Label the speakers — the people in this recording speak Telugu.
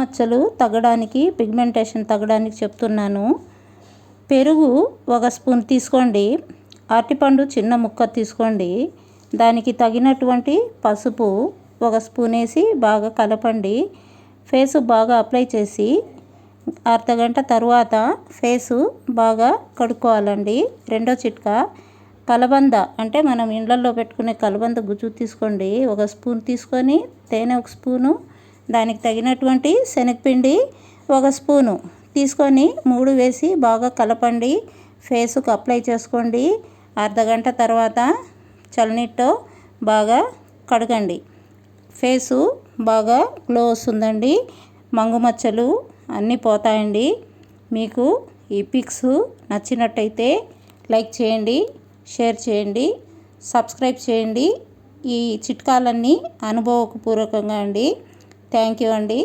Speaker 1: మచ్చలు తగ్గడానికి పిగ్మెంటేషన్ తగ్గడానికి చెప్తున్నాను. పెరుగు ఒక స్పూన్ తీసుకోండి. అరటిపండు చిన్న ముక్క తీసుకోండి. దానికి తగినటువంటి పసుపు ఒక స్పూన్ వేసి బాగా కలపండి. ఫేసు బాగా అప్లై చేసి అర్ధగంట తర్వాత ఫేసు బాగా కడుక్కోవాలండి. రెండో చిట్కా కలబంద అంటే మనం ఇండ్లలో పెట్టుకునే కలబంద గుజ్జు తీసుకోండి. ఒక స్పూన్ తీసుకొని తేనె ఒక స్పూను దానికి తగినటువంటి శనగపిండి ఒక స్పూను. తీసుకొని మూడు వేసి బాగా కలపండి. ఫేస్కు అప్లై చేసుకోండి. అర్ధగంట తర్వాత చల్లనీటితో బాగా కడగండి. ఫేసు బాగా గ్లో వస్తుందండి. మంగు మచ్చలు అన్నీ పోతాయండి. మీకు ఈ పిక్స్ నచ్చినట్టయితే లైక్ చేయండి షేర్ చేయండి సబ్స్క్రైబ్ చేయండి. ఈ చిట్కాలన్నీ అనుభవపూర్వకంగా అండి. థ్యాంక్ యూ అండి.